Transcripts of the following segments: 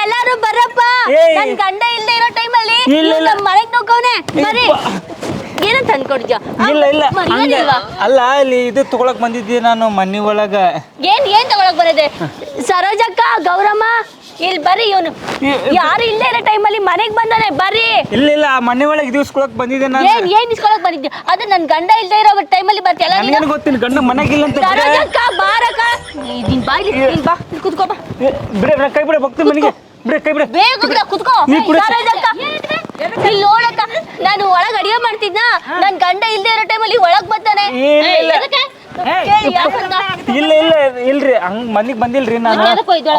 ಎಲ್ಲಾರು ಬರಪ್ಪ. ಏಯ್. ನನ್ ಗಂಡ ಇಲ್ದೇ ಇರೋ ಟೈಮಲ್ಲಿ ಇಲ್ಲ, ಇಲ್ಲ. ನಮ್ಮ ಮನೆಗ್ ನುಗ್ಗವ್ನೆ. ಬರ್ರಿ ಏನಂತ ಅನ್ಕೊಡ್ತೀಯ ಆ, ಇಲ್ಲ ಇಲ್ಲ. ಹಂಗೆ. ಅಲ್ಲ ಇಲ್ಲಿ ಇದು ತಗೊಳಕ್ ಬಂದಿದ್ದೆ ನಾನು ಮನಿ ಒಳಗ. ಏನ್ ಏನ್ ತಗೊಳಕ್ ಬರದೆ ಸರೋಜಕ್ಕ ಗೌರಮ್ಮ ಇಲ್ಲಿ ಬರ್ರಿ ಇವನು. ಯಾರು ಇಲ್ಲೇ ಇರೋ ಟೈಮಲ್ಲಿ ಮನೆಗೆ ಬಂದಾನೆ ಬರ್ರಿ. ಇಲ್ಲ ಇಲ್ಲ ಮನೆ ಒಳಗೆ ಇದು ಇಸ್ಕೊಳಕ್ ಬಂದಿದ್ದೆ ನಾನು. ಏನ್ ಏನ್ ಇಸ್ಕೊಳಕ್ ಬಂದಿದ್ದೆ? ಅದು ನನ್ ಗಂಡ ಇಲ್ಲದೆ ಇರೋ ಟೈಮಲ್ಲಿ ಬರ್ತಿಯಲ್ಲ ನನಗೆ ಗೊತ್ತಿಲ್ಲ ಗಂಡ ಮನೆಗಿಲ್ಲ ಅಂತ ಬಿಡೆ. ಸರೋಜಕ್ಕ ಬಾರಕ್ಕ. ನೀನ್ ಬಾಯಿ ನೀನ್ ಇಲ್ಲಿ ಬಾ ಇಲ್ಲಿ ಕುತ್ಕೋ ಬಾ. ಬಿಡ ಬಿಡೆ ಕೈ ಬಿಡ ಹೋಗ್ತೀನಿ ಮನೆಗೆ. ಬಿಡ ಕೈ ಬಿಡ ಬೇಗ ಹೋಗ್ದ ಕುತ್ಕೋ. ಸರೋಜಕ್ಕ ಇಲ್ಲಿ ನೋಡಕ್ಕ ನಾನು ಒಳಗೆ ಅಡಿಗೆ ಮಾಡ್ತಿದ್ನ? ನನ್ ಗಂಡ ಇಲ್ದೇ ಇರೋ ಟೈಮಲ್ಲಿ ಒಳಗ್ ಬರ್ತಾನೆ ಇಲ್ಲ, ಇಲ್ಲ. ಇಲ್ರಿ ಹಂಗ್ ಮನಿಗ್ ಬಂದಿಲ್ರಿ ನಾನು.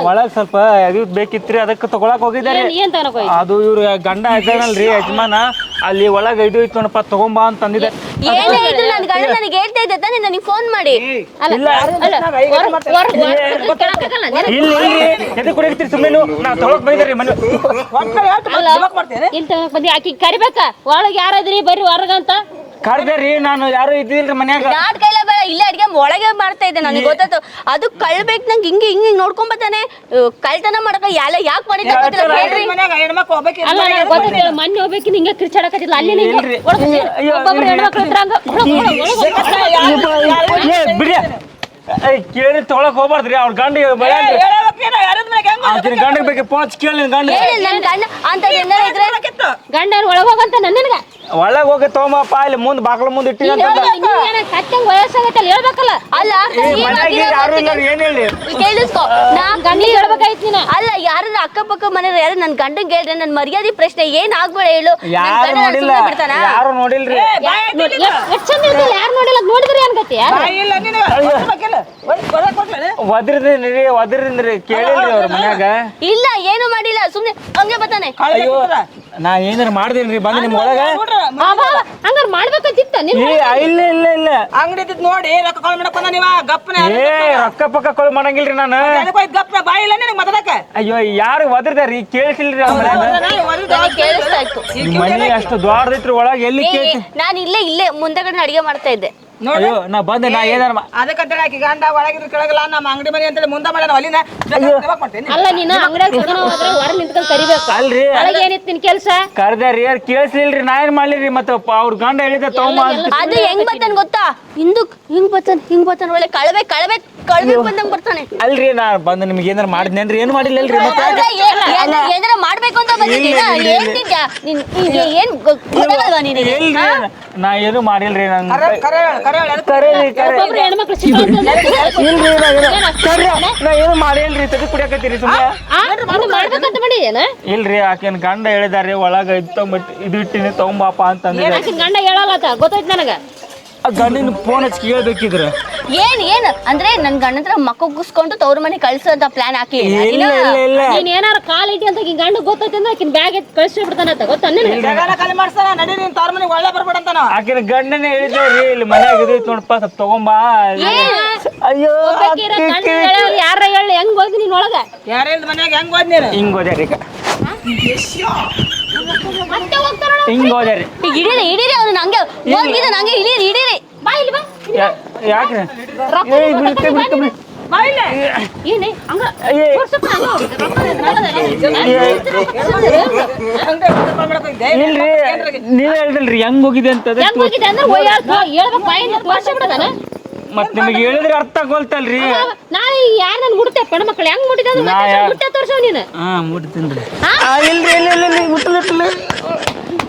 ಒಳಗ್? ಸ್ವಲ್ಪ ಅದು ಬೇಕಿತ್ರಿ ಅದಕ್ಕೆ ತಗೊಳಕ್ ತಗೊಳಕ್ ಅದು ಇವ್ರ ಗಂಡ ಇದ್ದಾನಲ್ರಿ ಯಜಮಾನ. ಅಲ್ಲಿ ಒಳಗ ಇದು ಇತ್ತು ನೋಡಪ್ಪ ತಗೊಂಬಾ ಅಂತ ಅಂದಿದೆ ಏನೇ ಇದ್ರು ನನ್ ಗಂಡ ನನಗೆ ಹೇಳ್ತಾ ಇದ್ದೆ ತಾನೇ ನನಗೆ ಫೋನ್ ಮಾಡಿ. ಇಲ್ಲ. ಇಲ್ಲ ಇಲ್ರಿ ಎದಕ್ ಕುಡಿಯತ್ರಿ ಸುಮ್ಮನೆ ನಾ ತಗೊಳಕ್ ಬಂದಿದ್ರಿ ಮನೆ. ಅಲ್ಲ ಇಲ್ಲಿ ಬಂದಿ ಆಕಿ ಕರಿಬೇಕ? ಒಳಗೆ ಯಾರಾದ್ರಿ ಬರ್ರಿ ಹೊರಗಂತ? ಕರ್ದ್ರಿ ನಾನು ಯಾರು ಇದ್ದಿಲ್ರಿ ಮನ್ಯಾಗ. ನಾಟ್ ಕೈಲ ಬೇಡ ಇಲ್ಲೇ ಅಡಿಗೆ ಒಳಗೆ ಮಾಡ್ತಾ ಇದ್ದೆ ನನಗೆ ಗೊತ್ತಾಯ್ತು ಅದು ಕಳ್ಬೇಕು ನಂಗೆ ಹಿಂಗೆ ಹಿಂಗೆ ನೋಡ್ಕೊಂಡ್ ಬರ್ತಾನೆ ಕಳ್ತನ ಮಾಡಕ ಎಲ್ಲ ಯಾಕೆ ಮಾಡಿದ್ರೆ ಗೊತ್ತಿಲ್ಲ ಹೇಳ್ರಿ ಅಲ್ಲ ನನಗೆ ಗೊತ್ತಾಯ್ತು ಮೊನ್ನೆ ಹೋಗ್ಬೇಕು ಹಿಂಗೆ ಕಿರ್ಚಾಡಕತ್ತಿಲ್ಲ ಅಲ್ಲಿ ನಿಂಗೆ ಒಬ್ಬೊಬ್ರು ಹೆಣ್ಮಕ್ಳು ಬಿಡಿ ಕೇಳಿ ತೊಳಕ್ ಹೋಗ್ಬಾರ್ದ್ರಿ ಅವ್ರ ಗಂಡ ಆಕಿನ ಗಂಡ ಬೇಕು ಫೋನ್ ಕೇಳಿ ಗಂಡ. ಗಂಡ ಒಳಗ್ ಹೋಗಂತ ನಿನಗ. ಒಳಗ್ ಹೋಗಿ ತಗೊಂಬಪ್ಪ ಇಲ್ಲಿ ಮುಂದ್ ಬಾಗ್ಲ ಮುಂದ್ ಇಟ್ಟಿ ಹೇಳ್ಬೇಕಲ್ಲ? ಅಲ್ಲ ಏನ್ ಮನ್ಯಾಗ ಯಾರು ಇಲ್ಲ ಗೊತ್ತಿಲ್ಲ. ಏನ್ ಹೇಳಿ? ಕೇಳಿಸ್ಕೊ ನಾ ಗಂಡಿಗೆ ಹೇಳ್ಬೇಕಾಯ್ತು ನೀನು. ಅಲ್ಲ ಯಾರು ಅಕ್ಕಪಕ್ಕ ಮನೆ ಯಾರು ನನ್ ಗಂಡನ್ ಕೇಳಿದ್ರೆ ನನ್ ಮರ್ಯಾದೆ ಪ್ರಶ್ನೆ ಏನ್ ಆಗ್ಬೇಡ ಹೇಳು. ಯಾರು ನೋಡಿಲ್ಲ ಯಾರು ನೋಡಿಲ್ರಿ? ಎಷ್ಟ್ ಚಂದ ಇರ್ತಿಲ್ಲ ಯಾರು ನೋಡಿಲ್ಲ ನೋಡಿದ್ರಿ ಒದ್ರದ್ರಿ ಒದ್ರಿಂದ್ರಿ ಕೇಳಿಲ್ರಿ ಅವ್ರ ಮನ್ಯಾಗ. ಇಲ್ಲ ಏನು ಮಾಡಿಲ್ಲ ಸುಮ್ನೆ ಹಂಗೆ ಬರ್ತಾನೆ. ಅಯ್ಯೋ ನಾ ಏನಾರ ಮಾಡ್ದೇನ್ರಿ ಬಂದ್ ನಿಮ್ ಒಳಗ? ಹಂಗಾರ ಮಾಡ್ಬೇಕಂತಿತ್ತ ನಿನ್? ಏ ಇಲ್ಲ ಇಲ್ಲ ಇಲ್ಲ. ಅಂಗಡಿ ನೋಡಿ ರೊಕ್ಕ ಕಾಲ್ ಮಾಡಕ್ ಬಂದ ನೀವ? ಗಪ್ಪನ ಏ ರೊಕ್ಕ ಪಕ್ಕ ಕೊಳ್ ಮಾಡಂಗಿಲ್ರಿ ನಾನು. ಗಪ್ಪನ ಬಾಯಿ ಇಲ್ಲ ನಿನಗೆ ಮತದಕ್ಕ ಅಯ್ಯೋ ಯಾರು ಒದ್ರದಾರಿ ಕೇಳಿಸಿಲ್ರಿ ಅವ್ರ ಮನ್ಯಾಗ ನನಗ್ ಕೇಳಿಸ್ತಾ ಮನಿ ಅಷ್ಟು ದೊಡ್ಡದೈತ್ರಿ ಒಳಗ ಎಲ್ಲಿ ಕೇಳಿ ಕೇಳ್ತಿ ನಾನ್ ಇಲ್ಲೇ ಇಲ್ಲೇ ಮುಂದೆಗಡೆ ಅಡಿಗೆ ಮಾಡ್ತಾ ಇದ್ದೆ. ಅಯ್ಯೋ ನಾ ಬಂದೆ ನಾ ಏನಾರ ಮಾ- ಅದಕ್ಕಂತ ಆಕಿ ಗಂಡ ಒಳಗಿದ್ರು ಕೆಳಗಲ್ಲ ನಮ್ಮ ಅಂಗಡಿ ಮನೆ ಅಂತೇಳಿ ಮುಂದೆ ಮಾಡ್ಯಾನ ಅಲ್ಲಿನ ಮಾಡ್ತೇನೆ ಅಲ್ಲ ನೀನು ಅಂಗಡಿಯಾಗ ತಗೊಂಡ್ ಹೋದ್ರೆ ಹೊರ ನಿಂತ್ಕೊಂಡ್ ಕರಿಬೇಕು. ಅಲ್ರಿ. ಒಳಗೆ ಏನಿತ್ತು ನಿನ್ ಕರ್ದ ರೀ ಯಾರು ಕೇಳಿಸ್ಲಿಲ್ರಿ ನಾ ಏನ್ ಮಾಡ್ಲಿರಿ ಮತ್ತೆ ಅವ್ರ ಗಂಡ ಹೇಳಿದ ತಗೊಂಬ ಅಂತ ಅದು ಹೆಂಗ್ ಬರ್ತಾನೆ ಗೊತ್ತಾ? ಹಿಂದೂ ಹಿಂಗ್ ಬರ್ತಾನೆ ಹಿಂಗ್ ಬರ್ತಾನೆ ಒಳ್ಳೆ ಕಳವೆ ಕಳವೆ ಕಳವೆ ಬಂದಂಗ್ ಬರ್ತಾನೆ. ಅಲ್ರಿ ನಾ ಬಂದ ನಿಮ್ಗೆ ಏನಾರ ಮಾಡಿದ್ನೇನ್ರಿ ಏನು ಮಾಡಿಲ್ಲ ಅಲ್ರಿ ಮತ್ತೆ ಅಲ್ಲ, ಏನ್- ಏನ್- ಏನಾರ ಮಾಡ್ಬೇಕು ಅಂತ ಬಂದಿದ್ದೀನ ಇಲ್ಲ, ಇಲ್ಲ, ಇಲ್ಲ. ನೀನ್ ನೀನ್ ಏನ್ ಗೊ- ಗೊತ್ತಾಗಲ್ವಾ ನಿನಗೆ? ಇಲ್ರಿ ಹಾ? ನಾ ಏನು ಮಾಡಿಲ್ರಿ ನನ್ ಕರೆ ಕರೆ ಕರೆ ಹೇಳು. ಕರೇರಿ ಕರೆ ಒಬ್ಬೊಬ್ರು ಇಲ್ರಿ ನಾ ಏನು ಕರೆ ನಾ ಏನು ಮಾಡಿಲ್ರಿ ತಗ ಕುಡಿಯಾಕತ್ತೀರಿ ಸುಮ್ಮನೆ ಆ, ನೀನು ಮಾಡ್ಬೇಕಂತ ಮಾಡಿ ಏನ? ಇಲ್ರಿ ಆಕೆನ್ ಗಂಡ ಹೇಳಿದಾರೆ ಒಳಗ ಇದು ಇದು ಇಟ್ಟಿನಿ ತಗೊಂಬಾಪ ಅಂತ ಅಂದಿದ್ದಾರೆ ಆಕಿನ್ ಗಂಡ ಹೇಳಲ್ಲ ಗೊತ್ತಾಯ್ತು ನನಗ. ಆ ಗಂಡಿನ ಫೋನ್ ಹಚ್ಚಿ ಕೇಳ್ಬೇಕಿದ್ರೆ? ಏನ್ ಏನ್? ಅಂದ್ರೆ ನನ್ ಗಂಡ ಹತ್ರ ಮಕ್ಕ ಕುಸ್ಕೊಂಡು ತವ್ರ ಮನೆ ಕಳ್ಸೋಂತ ಪ್ಲಾನ್ ಹಾಕಿ. ಇಲ್ಲ ಇಲ್ಲ ಇಲ್ಲ ನೀನ್ ಏನಾರ ಕಾಲ್ ಐತಿ ಅಂತ ಆಕಿನ್ ಗಂಡ ಗೊತ್ತೈತಿ ಅಂದ್ರೆ ಆಕಿನ್ ಬ್ಯಾಗ್ ಎತ್ತಿ ಕಳ್ಸಿ ಬಿಡ್ತಾನತ್ತ ಗೊತ್ತಿನ ನಿನಗೆ? ಜಗನ ಖಾಲಿ ಮಾಡ್ತಾನ ನಡಿ ನೀನ್ ತವ್ರ ಮನೆಗೆ ಒಳ್ಳೆ ಬರ್ಬೇಡ ಅಂತ ನಾವು ಆಕಿನ ಗಂಡನೇ ಹೇಳಿದ್ರಿ ಇಲ್ಲಿ ಮನ್ಯಾಗ ಇದ್ರಿ ನೋಡಪ್ಪ ಸ್ವಲ್ಪ ತಗೊಂಬಾ. ಅಯ್ಯೋ ಯಾರ ಹೇಳಿ ಹೆಂಗ್ ಹೋಗಿ ನೀನ್ ಒಳಗ? ಯಾರ ಇಲ್ದ ಮನ್ಯಾಗ ಹೆಂಗ್ ಹೋದ್ ನೀನು? ಹಿಂಗ್ ಹೋದ್ಯಾರಿ ಈಗ. ಮತ್ತೆ ಹೋಗ್ತಾರ ಹಿಂಗ್ ಹೋದ್ಯಾರಿ ಹಿಡೀರಿ ಹಿಡೀರಿ ಅವ್ನು ನಂಗೆ ಹೋಗಿದ ನಂಗೆ ಬಾ ಯಾ- ಯಾಕ್ರಿ? ಏ ಬಿಡ್ತೆ ಬಿಡ್ತೆ ಬಿಡ್ತೆ ಏನೇ ಹಂಗ ಏ. ತೋರ್ಸಪ್ಪ ಹಂಗ. ಅಂಗಡಿ ಮಾಡಕ್ ಹೋಗಿದ್ದೆ ಇಲ್ರಿ ನೀವ್ ಹೇಳ್ದಲ್ರಿ ಹೆಂಗ್ ಹೋಗಿದೆ ಅಂತ ಅದಕ್ಕೆ ಹೆಂಗ್ ಹೋಗಿದೆ ಅಂದ್ರೆ ಓಡಾಡ್ ಹೇಳ್ಬೇಕು ಬಾಯಿಂದ ತೋರ್ಸಿ ಬಿಡದಾನ? ಮತ್ ನಿಮಗೆ ಹೇಳಿದ್ರೆ ಅರ್ಥ ಆಗೋಲ್ತಲ್ರಿ ನಾಳೆ ಯಾರು ನನ್ ಮುಡ್ತೆ ಪಣ ಮಕ್ಳು ಹೆಂಗ್ ಮುಟ್ಟಿದ ನಾ ಯಾರ್- ಮುಟ್ಟೆ ತೋರ್ಸವ್ ನೀನು. ಹಾ ಮುಟ್ತೀನ್ರಿ ಆ, ಇಲ್ರಿ ಇಲ್ಲ ಇಲ್ಲ ಇಲ್ಲ ಮುಟ್ಟಲ್ ಮುಟ್ಟಲ್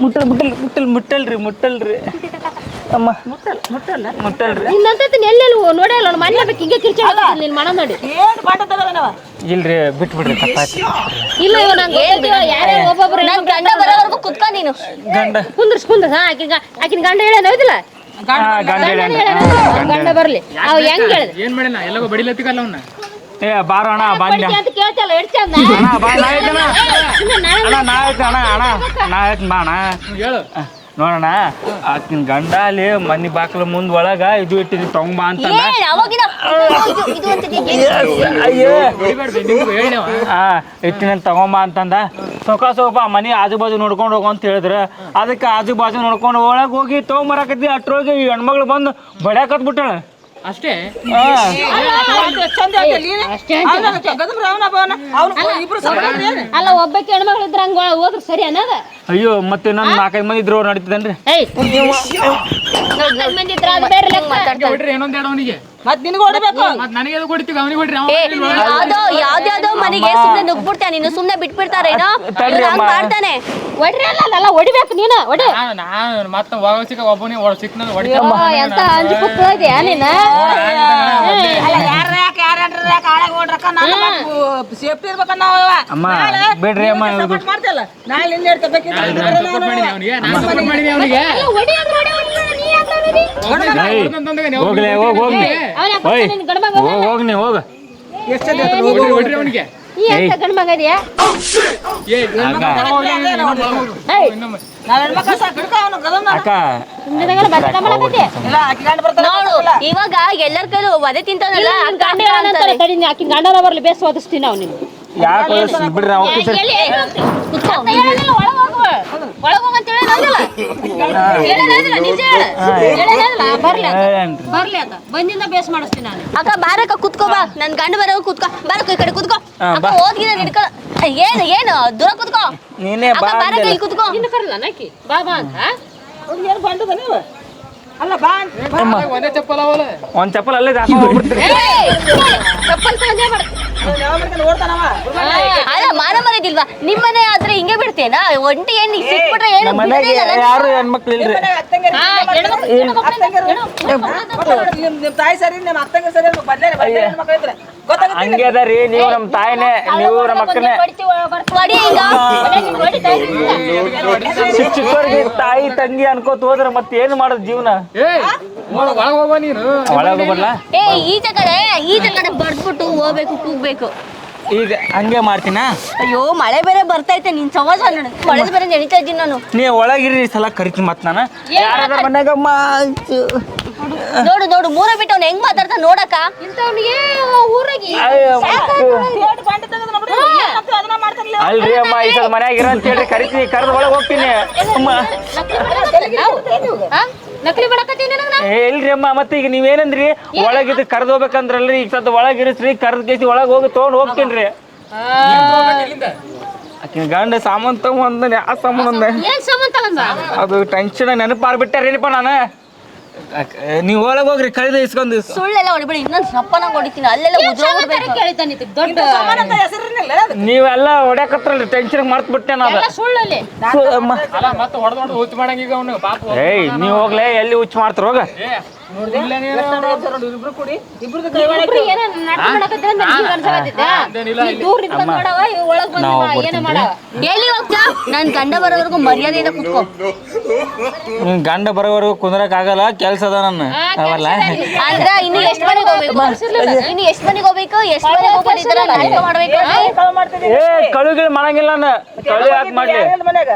ಮುಟ್ಟಲ್ ಮುಟ್ಟಲ್ ಮುಟ್ಟಲ್ ಮುಟ್ಟಲ್ರಿ ಮುಟ್ಟಲ್ರಿ. ಅಮ್ಮ. ಮುಟ್ಟಲ್ರಿ ನಿನ್ನಂತ ಎಲ್ಲೆಲ್ಲಿ ನೋಡಲ್ಲ ನೋಡು ಮನೆ ಬೇಕು ಹಿಂಗೆ ಕಿರ್ಚಾಡ ನಿನ್ ಮನ ನೋಡಿ. ಏನು ತಪ್ಪಾಯ್ತು. ಇಲ್ಲ ಇವ ನಂಗೆ ಯಾರ್ಯಾರು ಒಬ್ಬೊಬ್ರು ನನ್ ಗಂಡ ಬರೋವರೆಗೂ ಕುತ್ಕ ನೀನು. ಗಂಡ. ಕುಂದ್ರಸ್ ಕುಂದ್ರ ಹಾ ಆಕಿನ ಆಕಿನ ಗಂಡ ಹೇಳೇನ ಹೌದಿಲ್ಲ? ಗಂಡ ಬರ್ಲಿ. ಅವ್ ಹೆಂಗ್ ಹೇಳಿದ? ಏನ್ ಮಾಡಿನ? ಎಲ್ಲಗೋ ಬಡಿಲತ್ತಿಗಲ್ಲ ಅವ್ನ? ಏ ಬಾರೋ ಅಣ್ಣ ಬಂದ ಅಂತ ಕೇಳ್ತಲ್ಲ ಚಂದ? ಅಣ್ಣ ಬಾ ನಾ ಆಯ್ತಣ್ಣ ಅಣ್ಣ ನಾ ಅಣ್ಣ ಅಣ್ಣ. ನಾ ಆಯ್ತು ಬಾ ಅಣ್ಣ. ಹೇಳು. ನೋಡೋಣ ಆಕಿನ ಗಂಡ ಅಲ್ಲಿ ಮನಿ ಬಾಕಲ ಮುಂದ್ ಒಳಗ ಇದು ಇಟ್ಟಿದ್ವಿ ತಗೊಂಬಾ ಅಂತ ಏನ್ ಅವಾಗಿನ ಇದು- ಇದು ಏನ್? ಆ ಇಟ್ಟಿನ ತಗೊಂಬಾ ಅಂತಂದ ಸೊಕ ಸೊಪ ಮನಿ ಆಜು ಬಾಜು ನೋಡ್ಕೊಂಡು ಹೋಗು ಅಂತ ಹೇಳಿದ್ರೆ. ಅದಕ್ಕೆ ಆಜು ಬಾಜು ನೋಡ್ಕೊಂಡು ಒಳಗೆ ಹೋಗಿ ತಗೊಂಬರಾಕತ್ತಿ ಅಟ್ರೋಗಿ ಈ ಹೆಣ್ಮಗಳು ಬಂದು ಬಡ್ಯಾಕತ್ ಬಿಟ್ಟಾಳ ಅಷ್ಟೇ? ಅಲ್ಲ ಒಬ್ಬಕ್ಕೆ ಹೆಣ್ಮಗಳು ಇದ್ರ ಹಂಗ ಹೋದ್ರ ಸರಿ ಅನ್ನದ? ಅಯ್ಯೋ ಮತ್ತೆ ನಮ್ ನಾಲ್ಕೈದು ಮಂದಿ ಇದ್ರು ನಡೀತದನ್ರಿ ನಾಲ್ಕೈದ್ ಮಂದಿ ಇದ್ರ ಅದು ಬೇರೆ ಲೆಕ್ಕ. ಎರಡು ಅವನಿಗೆ. ಮತ್ ನಿನಗೆ ಹೊಡಬೇಕು. ಮತ್ ನನಗೆ ಅದು ಕೊಡ್ತೀವಿ ಅವನಿಗೆ ಕೊಡ್ರಿ ಏ ಯಾವ್ದೋ ಯಾವ್ದ್ಯಾವ್ದೋ ಮನೆಗೆ ಸುಮ್ನೆ ನುಗ್ಬಿಡ್ತಾನೆ ನೀನು ಸುಮ್ನೆ ಬಿಟ್ಬಿಡ್ತಾರೆ ಏನೋ? ಹಂಗ್. ಮಾಡ್ತಾನೆ. ಹೊಡ್ರಿ ಅಲ್ಲ ಅಲ್ಲ ಹೊಡಿಬೇಕು ನೀನು ಹೊಡಿ. ನಾನು ನಾನು ಮತ್ತೆ ಹೋಗೋ ಸಿಕ್ಕ ಒಬ್ಬನೇ ಒಳ ಸಿಕ್ಕ ಹೊಡಿತ ಅಯ್ಯೋ, ಎಂತ ಅಂಜು ಪುಕ್ಕ ಇದೆಯಾ ನೀನು? ಅಲ್ಲ ಯಾರ ಯಾಕೆ ಯಾರ ಯಾಕೆ ಆಳಾಗ ಓಡ್ರಕ್ಕ ನಾನು ಸೇಫ್ಟಿ ಇರ್ಬೇಕ ನಾವು ಅಮ್ಮ ಬಿಡ್ರಿ ಅಮ್ಮ ಇವ್ರ್ದು. ಮಾಡ್ತಲ್ಲ ನಾಳೆ ಸಪೋರ್ಟ್ ಮಾಡಿನಿ ಅವನಿಗೆ ನಾನು ಸಪೋರ್ಟ್ ಮಾಡಿನಿ ಅವನಿಗೆ. ಹೊಡಿ ಅಂದ್ರೆ ಹೊಡಿ ಅವ್ನಿಗೆ, ನೀ ಯಾಕ್ ಹೊಡಿದಿ? ಏಯ್, ಹೋಗ್ಲಿ ಹೋಗ್ ಹೋಗ್ಲಿ ಓಯ್ ಅವನಿಗೆ ಇವಾಗ ಎಲ್ಲರ ಕೈಲೂ ವದೆ ತಿಂತಾನಲ್ಲ ಆಕಿನ್ ಗಂಡನ ಬರ್ಲಿ ಬೇಸ್ ಓದಿಸ್ತೀನಿ ನಾವು ನಿನ್ ಯಾಕೆ ಬಿಡ್ರಿ ಒಳಗ್ ನಿಜ ಬರ್ಲಿ? ಬರ್ಲಿ ಬಂದಿಂದ ಬೇಸ್ ಮಾಡಿಸ್ತೀನಿ ನಾನು ಅಕ್ಕ ಬಾರಕ್ಕ ಕುತ್ಕೋ ಬಾ ನನ್ ಗಂಡ ಬರೋ ಕುತ್ಕೋ ಬಾರಕ್ಕ ಈ ಕಡೆ ಕುತ್ಕೋ ಹಾ, ಅಕ್ಕ ಬಾ. ಓದ್ಗಿದ ಹಿಡ್ಕೊ ಏನು ಏನು ದೂರ ಕುತ್ಕೋ ನೀನೇ ಬಾ ಬಾರಕ್ಕ. ಇಲ್ಲಿ ಕುತ್ಕೋ ನಿನ್ನ ಕರಲ್ಲ ನಾಕಿ ಬಾ ಬಾ ಅಂತ ಏನು ಅಲ್ಲ ಬಾ ಒಂದೇ ಚಪ್ಪಲ್ ಅವಲ್ಲ ಒಂದ್ ಚಪ್ಪಲ್ ಅಲ್ಲೇ ಹಾಕೊಂಡ್ ಚಪ್ಪಲ್ ಬರ್ತೀನಿ ಅವ್ನು ಯಾವ ಮನೆಗೆ ಓಡ್ತಾನವ ಅಲ್ಲ ಮಾನ ಮರದಿಲ್ವಾ ನಿಮ್ಮನೆ ಆದ್ರೆ ಹಿಂಗೆ ಬಿಡ್ತೇನಾ? ಒಂಟಿ ಏನ್ ಈಗ ಸಿಕ್ಬಿಟ್ರೆ ಏನು ನಮ್ಮ ಮನೆಗೆ ಬಿಡೋದೇ ಇಲ್ಲ. ಯಾರು ಹೆಣ್ಮಕ್ಳು ಇಲ್ರಿ ಅತ್ತಂಗಿರು ನಿಮ್ ತಾಯಿ ಸರಿ ಸರಿ ಹಂಗೆ ಅದ ರೀ ನೀವು ನಮ್ಮ ತಾಯಿನೇ ನೀವು ನಮ್ಮ ಅಕ್ಕನೇ. ಹೊಡಿ ಈಗ. ಚಿಕ್ಕ ಚಿಕ್ಕವ್ರಿಗೆ ತಾಯಿ ತಂಗಿ ಅನ್ಕೋತ ಹೋದ್ರೆ ಮತ್ತೆ ಏನು ಮಾಡೋದು ಜೀವನ? ಏಯ್ ಒಳಗೆ ಹೋಗೋ ನೀನು. ಒಳಗೆ ಬರ್ಲಾ ಏ ಈಚೆ ಕಡೆ ಈಚೆ ಕಡೆ ಬರ್ದ್ಬಿಟ್ಟು ಹೋಗ್ಬೇಕು ಕೂಗ್ಬೇಕು ಈಗ ಹಂಗೆ ಮಾಡ್ತೀನಾ ಅಯ್ಯೋ ಮಳೆ ಬೇರೆ ಬರ್ತೈತೆ ನಿನ್ ಸಮಾಜ ನೋಡು ಮಳೆ ಬೇರೆ ನೆನಿತಾ ಇದ್ದೀನಿ ನಾನು ನೀ ಒಳಗಿರಿ ಈ ಸಲ ಕರಿತೀನಿ ಮತ್ತೆ ನಾನು ಯಾರ ಮನ್ಯಾಗ ಮಾತು ನೋಡು ನೋಡು ಮೂರ ಬಿಟ್ಟು ಅವ್ನು ಹೆಂಗ್ ಮಾತಾಡ್ತಾ ನೋಡಕ್ಕ ಇಂಥವ್ನಿಗೆ ಊರಾಗಿ ಅಯ್ಯೋ, ಎರಡು ಬಾಂಡೆ ತೆಗೆದು ನಮ್ಮ ಹುಡುಗ ಅದನ್ನ ಮಾಡ್ತಾನಿಲ್ಲ ಅಲ್ರಿ ಅಮ್ಮ ಈ ಸಲ ಮನ್ಯಾಗ ಇರ ಅಂತ ಹೇಳಿ ಕರಿತೀನಿ ಕರೆದು ಒಳಗೆ ಹೋಗ್ತೀನಿ ಅಮ್ಮ ನಕಲಿ ನನಗ ನಾ? ಏ, ಇಲ್ರಿ ಅಮ್ಮ ಮತ್ತೆ ಈಗ ನೀವೇನಂದ್ರಿ? ಒಳಗಿದ್ ಕರೆದು ಹೋಗ್ಬೇಕಂದ್ರಲ್ರಿ ಈಗ ಸದ್ದ ಒಳಗ್ ಇರಿಸ್ರಿ ಕರೆದ್ ಕೇಸಿ ಒಳಗ್ ಹೋಗಿ ತಗೊಂಡ್ ಹೋಗ್ತೀನ್ರಿ. ಆಕಿನ ಗಂಡ ಸಾಮಾನ್ ತಗೊಂಡ್ ಯಾವ ಸಾಮಾನ್ ಅಂದೆ? ಏನ್ ಸಂಬಂಧ ತಗೊಂಡ ಅದು ಟೆನ್ಷನ್ ನೆನಪಾರ್ಬಿಟ್ಟಾರೇನಪ್ಪ ನಾನು? ನೀವು ಒಳಗೆ ಹೋಗ್ರಿ ಕಳೆದ ಇಸ್ಕೊಂಡು ಸುಳ್ಳೆಲ್ಲ ಹೊಡಿಬೇಡಿ ಇನ್ನೊಂದು ಸಪ್ಪನ ಹೊಡಿತೀನಿ ಅಲ್ಲೆಲ್ಲ ನೀವೆಲ್ಲ ಹೊಡ್ಯಾಕತ್ರಲ್ರಿ ಟೆನ್ಷನ್ ಮರ್ತ್ ಬಿಟ್ಟೆ ನಾನು. ಎಲ್ಲ ಸುಳ್ಳಲ್ಲಿ. ಸು- ಅಮ್ಮ. ಅಲ್ಲ ಮತ್ತೆ ಹೊಡೆದು ಹೊಡೆದು ಹುಚ್ಚು ಮಾಡಂಗ ಈಗ ಅವನು ಪಾಪ ಏಯ್ ನೀವು ಹೋಗ್ಲೇ ಎಲ್ಲಿ ಹುಚ್ಚು ಮಾಡ್ತಾರ ಹೋಗ. ಇಬ್ರು ಕೂಡಿ. ಇಬ್ರದ್ದು ಎಲ್ಲಿ ಹೋಗ್ತಾ? ನನ್ ಗಂಡ ಬರೋವರೆಗೂ ಮರ್ಯಾದೆಯಿಂದ ಕುತ್ಕೋ. ನಿನ್ ಗಂಡ ಬರೋವರೆಗೂ ಕುಂದ್ರಕ್ ಆಗಲ್ಲ ಕೆಲ್ಸ ಅದ ನನ್ನ. ಅವಲ್ಲ? ಅಂದ್ರ ಇನ್ನು ಎಷ್ಟ್ ಮನೆಗೆ ಹೋಗ್ಬೇಕು? ಇನ್ನು ಎಷ್ಟ್ ಮನೆಗೆ ಹೋಗ್ಬೇಕು? ಎಷ್ಟ್ ಮನೆಗೆ ಹೋಗ್ಬೇಕು ಈ ತರ ನಾಟಕ ಮಾಡ್ಬೇಕು? ಕಳು ಮಾಡ್ತಿದ್ದೆ ಏ ಕಳುಗಿಲ್ ಮಾಡಂಗಿಲ್ಲ ನಾನು. ಕಳು ಯಾಕೆ ಮಾಡ್ಲಿ? ಮನ್ಯಾಗ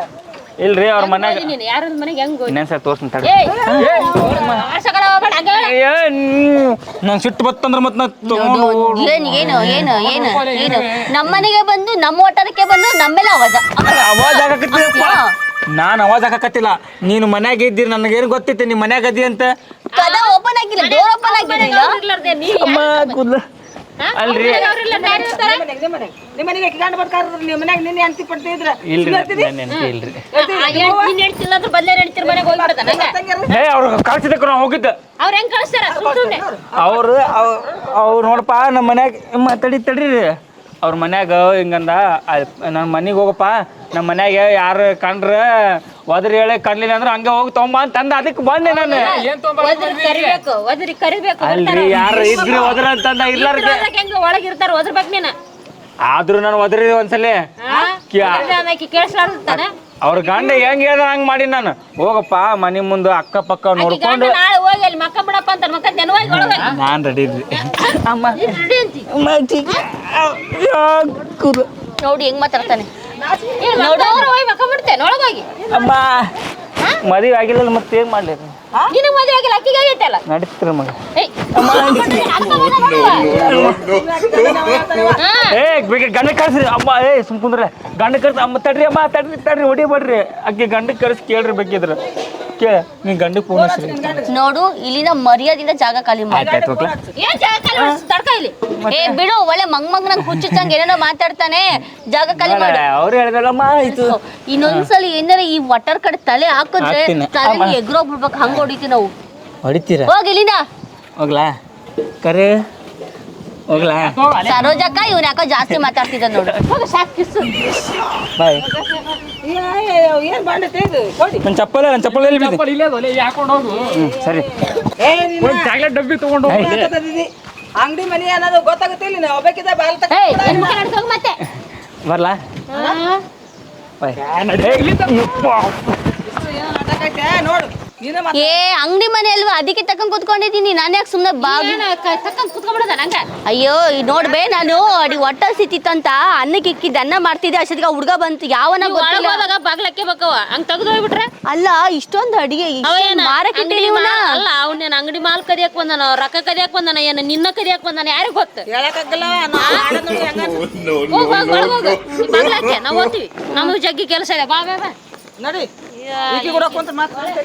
ಇಲ್ರಿ ಅವ್ರ ಮನ್ಯಾಗ ನೀನು? ಯಾರ ಮನೆಗೆ ಹೆಂಗ್ ಹೋಗಿ ಇನ್ನೊಂದ್ಸಲ ತೋರ್ಸ್ತೀನಿ ತಡಿ ಏಯ್ ಆಡ್ಸಕಲ್ಲ ನಂಗೆ ಸಿಟ್ಟು ಬತ್ತಂದ್ರ ಮತ್ತೆ ನಾ ತಗೊಂಡು ಏನು ಏನು ಏನು ಏನು ಏನು? ನಮ್ಮನೆಗೆ ಬಂದು ನಮ್ಮ ಒಟ್ಟಾರಕ್ಕೆ ಬಂದು ನಮ್ಮೆಲ್ಲ ಅವಾಜ. ಅವಾಜ್ ಆಗಕತ್ತಿದಪ್ಪ ನಾನು ಅವಾಜ್ ಹಾಕಕತ್ತಿಲ್ಲ. ನೀನು ಮನ್ಯಾಗ ಇದ್ದೀರಿ ನನಗೇನು ಗೊತ್ತಿತ್ತು ನಿಮ್ಮ ಮನ್ಯಾಗ ಅದಿ ಅಂತ? ಕದ ಓಪನ್ ಆಗಿಲ್ಲ ಡೋರ್ ಓಪನ್ ಆಗಿರಲಿಲ್ಲ ಅಲ್ರಿ? ನಿಮ್ಮ ಮನೆಗೆ ಬರ್ತಾರ ನಿಮ್ಮ ಮನ್ಯಾಗ ನಿನ್ನೆ ಅಂತಿ ಪಡ್ತಿದ್ರ. ಇಲ್ರಿ ನನ್ನ ನೆನಪಿ ಇಲ್ರಿ. ಆ, ಏನ್ ನೀನ್ ಹೇಳ್ತಿಲ್ಲ ಅಂದ್ರೆ ಬದ್ಲೇ ಹೇಳ್ತಿರ್ ಮನೆಗೆ ಹೋಗ್ಬಿಡ್ತಾನ ಹಂಗ? ಏ ಅವ್ರು ಕಳ್ಸಿದಕ್ಕೆ ನಾವು ಹೋಗಿದ್ದ. ಅವ್ರ ಹೆಂಗ್ ಕಳಿಸ್ತಾರ? ಅವ್ರು ಅವ್ರು ನೋಡಪ್ಪ ನಮ್ಮ ಮನ್ಯಾಗ ಮಾತಾಡಿ ತಡಿ ತಡ್ರಿ. ಅವ್ರ ಮನ್ಯಾಗ ಹಿಂಗಂದ ನನ್ನ ಮನೆಗೆ ಹೋಗಪ್ಪ ನಮ್ಮ ಮನ್ಯಾಗ ಯಾರು ಕಂಡ್ರ ಒದ್ರಿ ಹೇಳಿ ಕಣ್ಲಿಲ್ಲ ಅಂದ್ರೆ ಹಂಗೆ ಹೋಗಿ ತೊಂಬ ಅಂತ ಅಂದ. ಅದಕ್ಕೆ ಬಂದೆ ನಾನು. ಕರಿಬೇಕು ಒದ್ರಿ ಕರಿಬೇಕು ಅಲ್ರಿ ಯಾರು ಇದ್ರಿ ಒದ್ರ ಅಂತಂದ ಇರ್ಲಾರ್ದೆ. ಹೆಂಗ ಒಳಗ್ ಇರ್ತಾರ ಒದ್ರಬೇಕು ನೀನು. ಆದ್ರೂ ನಾನು ಒದ್ರಿ ಒಂದ್ಸಲಿ. ಕೇಳಿಸ್ಲಾರ್ತಾನೆ ಅವ್ರ ಗಂಡ ಹೆಂಗ್ ಹೇಳ್ದ ಹಂಗ್ ಮಾಡಿ ನಾನು. ಹೋಗಪ್ಪ ಮನೆ ಮುಂದೆ ಅಕ್ಕ ಪಕ್ಕ ನೋಡ್ಕೊಂಡು. ನಾಳೆ ಹೋಗಿ ಮಕ್ಕ ಬಿಡಪ್ಪ ಅಂತ ಮಕ್ಕ ನೆನವಾಗಿ ಒಳಗ ನಾನ್ ರೆಡಿ ಇದ್ರಿ ಅಮ್ಮ ರೆಡಿ ಅಂತಿ. ನೋಡಿ ಹೆಂಗ್ ಮಾತಾಡ್ತಾನೆ. ಏನ್ ನೋಡು ಹೋಗಿ ಮಕ್ಕ ಬಿಡ್ತೇನೆ ಒಳಗೋಗಿ ಅಮ್ಮ ಮದುವೆ ಆಗಿಲ್ಲ ಮತ್ತೆ ಏನ್ ಮಾಡ್ಲಿ? ನಿನಗ್ ಮದುವೆ ಆಗಿಲ್ಲ ಅಕ್ಕಿಗೆ ಆಗೈತಲ್ಲ ನಡೀತಿರ ಮಗ. ಏ ಬೇಗ ಗಂಡ ಕಳ್ಸ್ರಿ ಅಮ್ಮ ಏ ಸುಮ್ ಕುಂದ್ರೆ ಗಂಡ ಕಳ್ಸ ಅಮ್ಮ ತಡ್ರಿ ಅಮ್ಮ ತಡ್ರಿ ತಡ್ರಿ ಹೊಡಿಬೇಡ್ರಿ ಅಕ್ಕಿ ಗಂಡ ಕಳ್ಸಿ ಕೇಳ್ರಿ ಬೇಕಿದ್ರ. ಕೇಳ ಫೋನ್ ಹಚ್ಚಿರಿ ನೋಡು ಇಲ್ಲಿನ ಮರ್ಯಾದಿಂದ ಜಾಗ ಖಾಲಿ ಮಾಡಿ. ಏನ್ ಜಾಗ ಖಾಲಿ ಮಾಡ್ಸಿ ತಡ್ಕ ಇಲ್ಲಿ. ಏ ಬಿಡು ಒಳ್ಳೆ ಮಂಗ್ ಮಂಗ್ ನಂಗೆ ಹುಚ್ಚುಚ್ಚಂಗ್ ಏನೇನೋ ಮಾತಾಡ್ತಾನೆ. ಜಾಗ ಖಾಲಿ ಮಾಡು. ಅವ್ರು ಹೇಳಿದಲ್ಲಮ್ಮ ಆಯ್ತು ಇನ್ನೊಂದ್ಸಲ ಏನಾರ ಈ ವಾಟರ್ ಕಡೆ ತಲೆ ಹಾಕಿದ್ರೆ ಹಾಕ್ತೀನಿ. ತಲೆ ಅಮ್ಮ. ಎಗ್ರೋಗ್ಬಿಡ್ಬೇಕು. ಹಂಗ ಹೊಡಿತೀವಿ ನಾವು. ಹೊಡಿತೀರ? ಹೋಗಿ ಇಲ್ಲಿಂದ. ಹೋಗ್ಲಾ? ಕರೆ. ಹೋಗ್ಲಾ? ಸರೋಜಕ್ಕ ಇವ್ನ ಯಾಕೋ ಜಾಸ್ತಿ ಮಾತಾಡ್ತಿದ್ದ ನೋಡು. ಬಾಯ್. ಏನ್ ಬಂಡ ತೆಗ್ದು? ಕೊಡಿ. ನನ್ನ ಚಪ್ಪಲ ನನ್ನ ಚಪ್ಪಲ ಎಲ್ಲಿ ಬಿದ್ದಿ? ಚಪ್ಪಲ್ ಇಲ್ಲೇ ಹೋಗು. ಸರಿ. ಏ ನಿನ್ನ ಒಂದ್ ಚಾಕ್ಲೇಟ್ ಡಬ್ಬಿ ತಗೊಂಡು ಹೋಗು. ಅಂಗಡಿ ಮನಿ ಅನ್ನೋದು ಗೊತ್ತಾಗುತ್ತಿಲ್ಲ ನೀವು ಒಬ್ಬಕಿದ ಬಾಲ್ ತಕ್ಕ ಏಯ್ ಬರಲಾ ಮುಖ ನಡ್ಸೋಗ್ ಮತ್ತೆ. ಬರ್ಲಾ? ಬಾಯ್. ನೋಡು ನೀನು ಏ ಅಂಗಡಿ ಮನೆ ಅಲ್ವಾ ಅದಕ್ಕೆ ತಕೊಂಡ್ ಕುತ್ಕೊಂಡಿದ್ದೀನಿ. ನಾನು ಯಾಕೆ ಸುಮ್ಮನೆ ಬಾಗಿ ಅಯ್ಯೋ ನೋಡ್ಬೇ ನಾನು. ಅಡಿ ಒಟ್ಟ ಸಿತ್ತಿತ್ತಂತ ಅನ್ನಕ್ಕೆ ಇಕ್ಕಿದ್ದ ಅನ್ನ ಮಾಡ್ತಿದ್ದೆ. ಅಷ್ಟೊತ್ತಿಗೆ ಹುಡುಗ ಬಂತು. ಯಾವನ ಗೊತ್ತಿಲ್ಲ. ಹೋದಾಗ ಬಾಗ್ಲಕ್ಕೆ ಬೇಕವ ಹಂಗ್ ತೆಗ್ದು ಹೋಗ್ಬಿಟ್ರೆ? ಅಲ್ಲ ಇಷ್ಟೊಂದು ಅಡಿಗೆ. ಏನ ಮಾರಕ್ಕೆ ಅಂಗಡಿ ಮಾಲ್- ಅಲ್ಲ ಅವ್ನೇನ್ ಅಂಗಡಿ ಮಾಲ್ ಕದಿಯಕ್ ಬಂದಾನ ರೊಕ್ಕ ಕದಿಯಕ್ ಬಂದಾನ ಏನ ನಿನ್ನ ಕದಿಯಕ್ ಬಂದಾನ ಯಾರಿಗ್ ಗೊತ್ತು? ಹೇಳಕ್ಕಾಗಲ್ಲ ನಾವು ಆಡೋದ್ ನೋಡಿ ಹೆಂಗ ಹೋಗ್ ಹೋಗ್ ಒಳಗ್ ಹೋಗು. ನೀ ಬಾಗ್ಲಕ್ಕೆ ನಾವ್ ಓದ್ತೀವಿ. ನಮಗ್ ಜಗ್ಗಿ ಕೆಲಸ ಇದೆ. ಬಾ ಬಾ ಬಾ. ನಡಿ. ಈಕಿ ಕೂಡ ಕುಂತ ಮಾತಾಡ್ತಾ